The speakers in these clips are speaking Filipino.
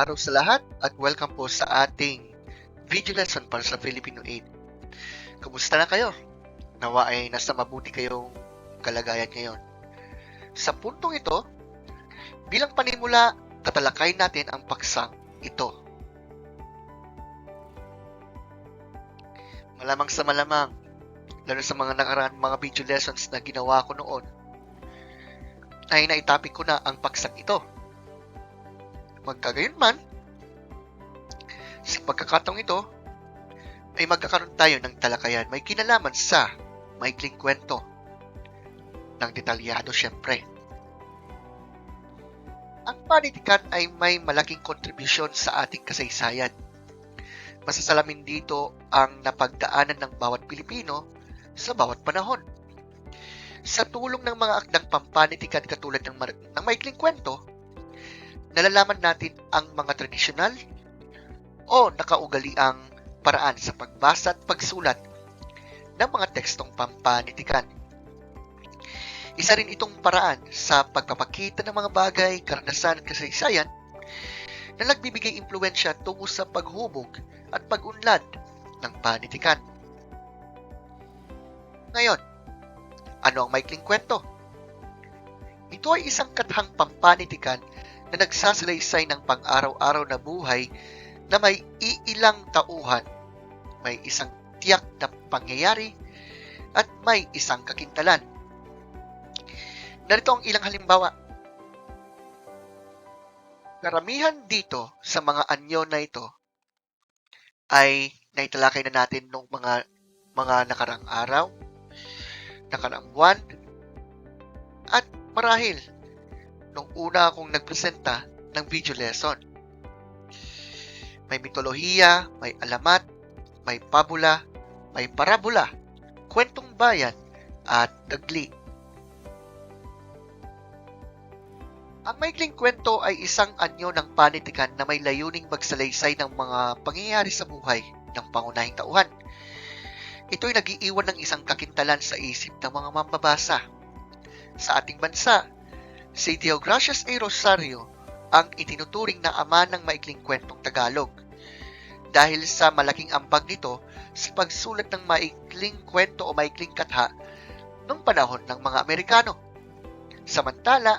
araw sa lahat at welcome po sa ating video lesson para sa Filipino 8. Kumusta na kayo? Nawa ay nasa mabuti kayong kalagayan ngayon. Sa puntong ito, bilang panimula, tatalakay natin ang paksang ito. Malamang sa malamang, lalo sa mga nakaraan mga video lessons na ginawa ko noon, ay naitapik ko na ang paksang ito. Magkagayon man, sa pagkakataong ito, ay magkakaroon tayo ng talakayan may kinalaman sa maikling kwento ng detalyado syempre. Ang panitikan ay may malaking kontribusyon sa ating kasaysayan. Masasalamin dito ang napagdaanan ng bawat Pilipino sa bawat panahon. Sa tulong ng mga akdang pampanitikan katulad ng, ng maikling kwento, nalalaman natin ang mga tradisyonal o nakaugaliang paraan sa pagbasa at pagsulat ng mga tekstong pampanitikan. Isa rin itong paraan sa pagpapakita ng mga bagay, karanasan at kasaysayan na nagbibigay impluensya tungo sa paghubog at pagunlad ng panitikan. Ngayon, ano ang maikling kwento? Ito ay isang kathang pampanitikan na nagsasalaysay ng pang-araw-araw na buhay na may iilang tauhan, may isang tiyak na pangyayari, at may isang kakintalan. Narito ang ilang halimbawa. Karamihan dito sa mga anyo na ito ay naitalakay na natin nung mga mga nakarang araw, nakarang buwan, at marahil nung una akong nagpresenta ng video lesson. May mitolohiya, may alamat, may pabula, may parabola, kwentong bayan, at dagli. Ang maikling kwento ay isang anyo ng panitikan na may layuning magsalaysay ng mga pangyayari sa buhay ng pangunahing tauhan. Ito'y nagiiwan ng isang kakintalan sa isip ng mga mambabasa. Sa ating bansa, Si Deogracias A. Rosario ang itinuturing na ama ng maikling kwentong Tagalog dahil sa malaking ambag nito sa pagsulat ng maikling kwento o maikling katha noong panahon ng mga Amerikano. Samantala,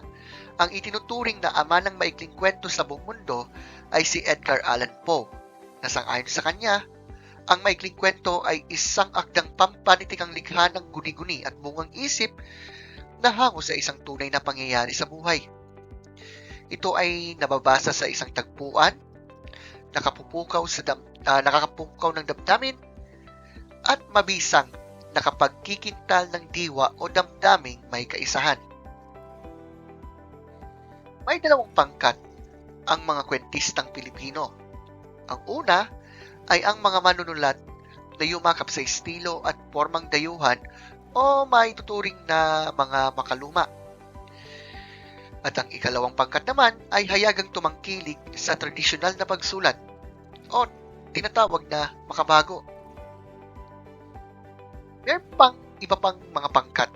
ang itinuturing na ama ng maikling kwento sa buong mundo ay si Edgar Allan Poe, na sangayon sa kanya, ang maikling kwento ay isang akdang pampanitikang likha ng guni-guni at bungang isip na hango sa isang tunay na pangyayari sa buhay. Ito ay nababasa sa isang tagpuan, nakapupukaw sa dam, uh, nakakapukaw ng damdamin, at mabisang nakapagkikintal ng diwa o damdaming may kaisahan. May dalawang pangkat ang mga kwentistang Pilipino. Ang una ay ang mga manunulat na yumakap sa estilo at formang dayuhan o maituturing na mga makaluma. At ang ikalawang pangkat naman ay hayagang tumangkilik sa tradisyonal na pagsulat o tinatawag na makabago. Meron pang iba pang mga pangkat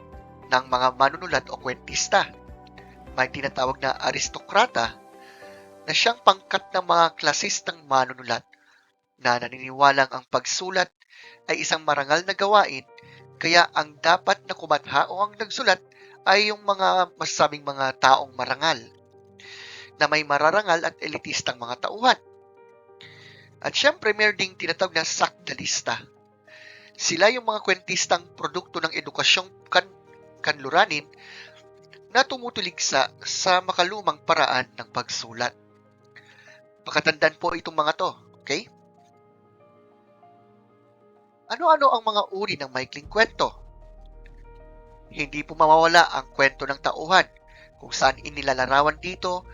ng mga manunulat o kwentista. May tinatawag na aristokrata na siyang pangkat ng mga klasistang manunulat na naniniwalang ang pagsulat ay isang marangal na gawain kaya ang dapat na kumatha o ang nagsulat ay yung mga masasabing mga taong marangal na may mararangal at elitistang mga tauhan. At syempre, meron ding tinatawag na sakdalista. Sila yung mga kwentistang produkto ng edukasyong kan kanluranin na tumutuligsa sa makalumang paraan ng pagsulat. Pakatandaan po itong mga to, okay? Ano-ano ang mga uri ng maikling kwento? Hindi po mawawala ang kwento ng tauhan kung saan inilalarawan dito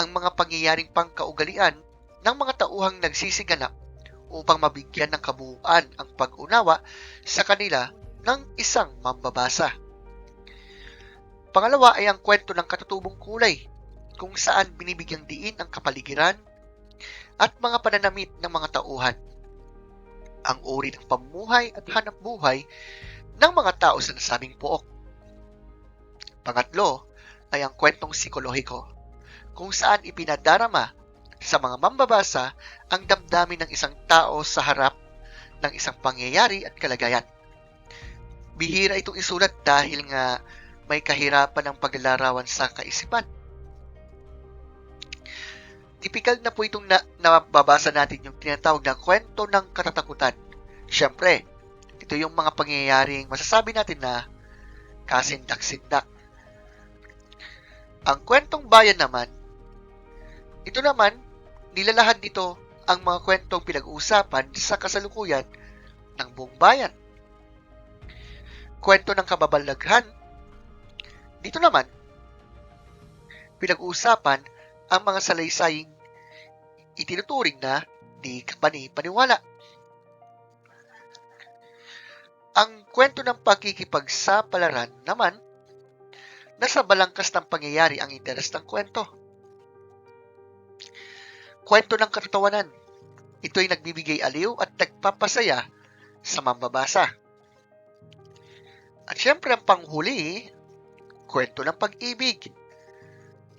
ang mga pangyayaring pangkaugalian ng mga tauhang nagsisiganap upang mabigyan ng kabuuan ang pag-unawa sa kanila ng isang mambabasa. Pangalawa ay ang kwento ng katutubong kulay kung saan binibigyang diin ang kapaligiran at mga pananamit ng mga tauhan ang uri ng pamumuhay at hanap buhay ng mga tao sa nasabing pook. Pangatlo ay ang kwentong psikolohiko, kung saan ipinadarama sa mga mambabasa ang damdamin ng isang tao sa harap ng isang pangyayari at kalagayan. Bihira itong isulat dahil nga may kahirapan ng paglalarawan sa kaisipan. Tipikal na po itong na, nababasa natin yung tinatawag na kwento ng katatakutan. Siyempre, ito yung mga pangyayaring masasabi natin na kasindak-sindak. Ang kwentong bayan naman, ito naman, nilalahad dito ang mga kwentong pinag-uusapan sa kasalukuyan ng buong bayan. Kwento ng kababalaghan, dito naman, pinag-uusapan ang mga salaysaying itinuturing na di kapani-paniwala. Ang kwento ng pakikipagsapalaran naman, nasa balangkas ng pangyayari ang interes ng kwento. Kwento ng katotohanan. Ito ay nagbibigay aliw at nagpapasaya sa mambabasa. At syempre ang panghuli, kwento ng pag-ibig.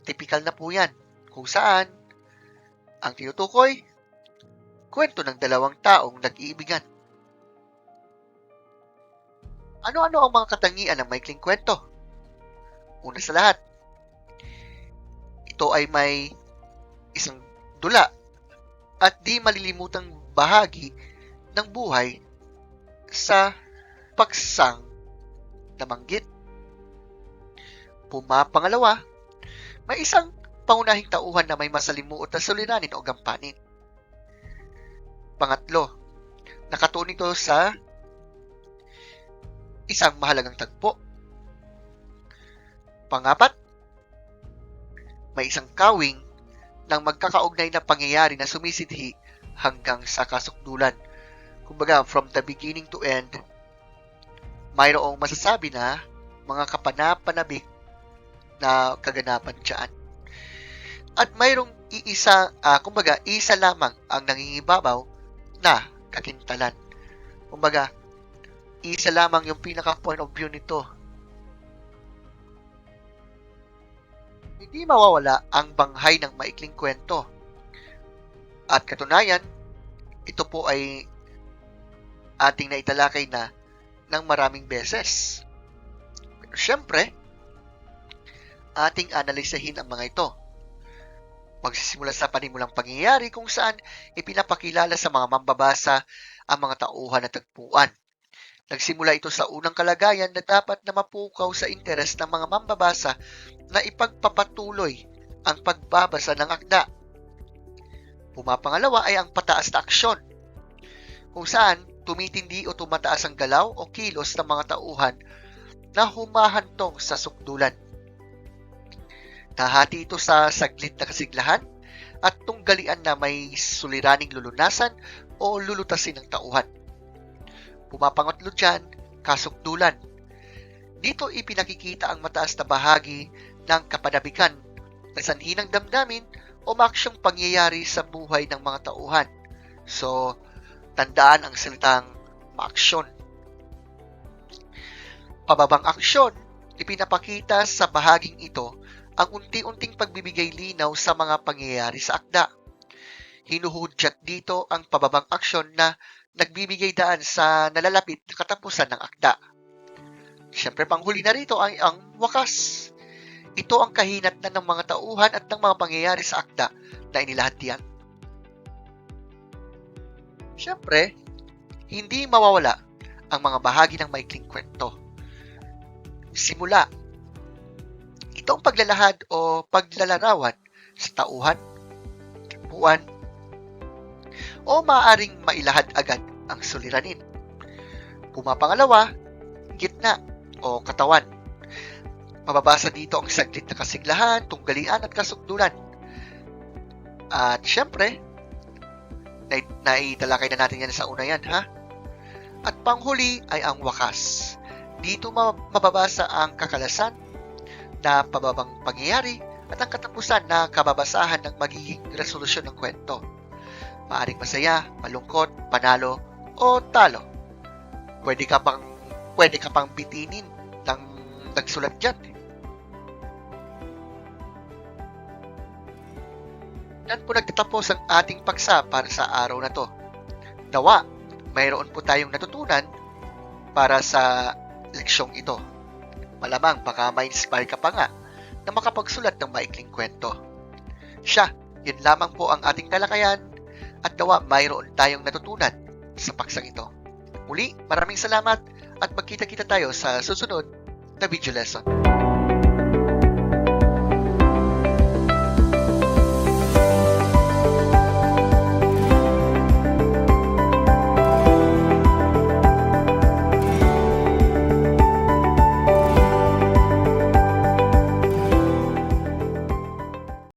Tipikal na po yan, kung saan ang tinutukoy, kwento ng dalawang taong nag-iibigan. Ano-ano ang mga katangian ng maikling kwento? Una sa lahat, ito ay may isang dula at di malilimutang bahagi ng buhay sa paksang namanggit. Pumapangalawa, may isang pangunahing tauhan na may masalimuot na suliranin o gampanin. Pangatlo, nakatuon ito sa isang mahalagang tagpo. Pangapat, may isang kawing ng magkakaugnay na pangyayari na sumisidhi hanggang sa kasukdulan. Kumbaga, from the beginning to end, mayroong masasabi na mga kapanapanabik na kaganapan dyan. At mayroong iisa, uh, kumbaga, isa lamang ang nangingibabaw na kakintalan. Kumbaga, isa lamang yung pinaka point of view nito. Hindi mawawala ang banghay ng maikling kwento. At katunayan, ito po ay ating naitalakay na ng maraming beses. Pero syempre, ating analisahin ang mga ito. Magsisimula sa panimulang pangyayari kung saan ipinapakilala sa mga mambabasa ang mga tauhan at tagpuan Nagsimula ito sa unang kalagayan na dapat na mapukaw sa interes ng mga mambabasa na ipagpapatuloy ang pagbabasa ng akda. Pumapangalawa ay ang pataas na aksyon, kung saan tumitindi o tumataas ang galaw o kilos ng mga tauhan na humahantong sa sukdulan. Nahati ito sa saglit na kasiglahan at tunggalian na may suliraning lulunasan o lulutasin ng tauhan. Pumapangatlo dyan, kasukdulan. Dito ipinakikita ang mataas na bahagi ng kapanabikan na sanhi ng damdamin o maksyong pangyayari sa buhay ng mga tauhan. So, tandaan ang salitang maaksyon. Pababang aksyon, ipinapakita sa bahaging ito ang unti-unting pagbibigay linaw sa mga pangyayari sa akda. Hinuhudyat dito ang pababang aksyon na nagbibigay daan sa nalalapit na katapusan ng akda. Siyempre, panghuli na rito ay ang wakas. Ito ang kahinat na ng mga tauhan at ng mga pangyayari sa akda na inilahat diyan. Siyempre, hindi mawawala ang mga bahagi ng maikling kwento. Simula, itong paglalahad o paglalarawan sa tauhan, buwan, o maaring mailahad agad ang suliranin. Pumapangalawa, gitna o katawan. Mababasa dito ang saglit na kasiglahan, tunggalian at kasukdulan. At syempre, naitalakay na natin yan sa una yan, ha? At panghuli ay ang wakas. Dito mababasa ang kakalasan na pababang pangyayari at ang katapusan na kababasahan ng magiging resolusyon ng kwento. Maaring masaya, malungkot, panalo, o talo. Pwede ka pang pwede ka pang bitinin ng nagsulat diyan. Yan po nagtatapos ang ating paksa para sa araw na to. Nawa, mayroon po tayong natutunan para sa leksyong ito. Malamang baka ma-inspire ka pa nga na makapagsulat ng maikling kwento. Siya, yun lamang po ang ating talakayan at nawa mayroon tayong natutunan sa paksang ito. Muli, maraming salamat at magkita-kita tayo sa susunod na video lesson.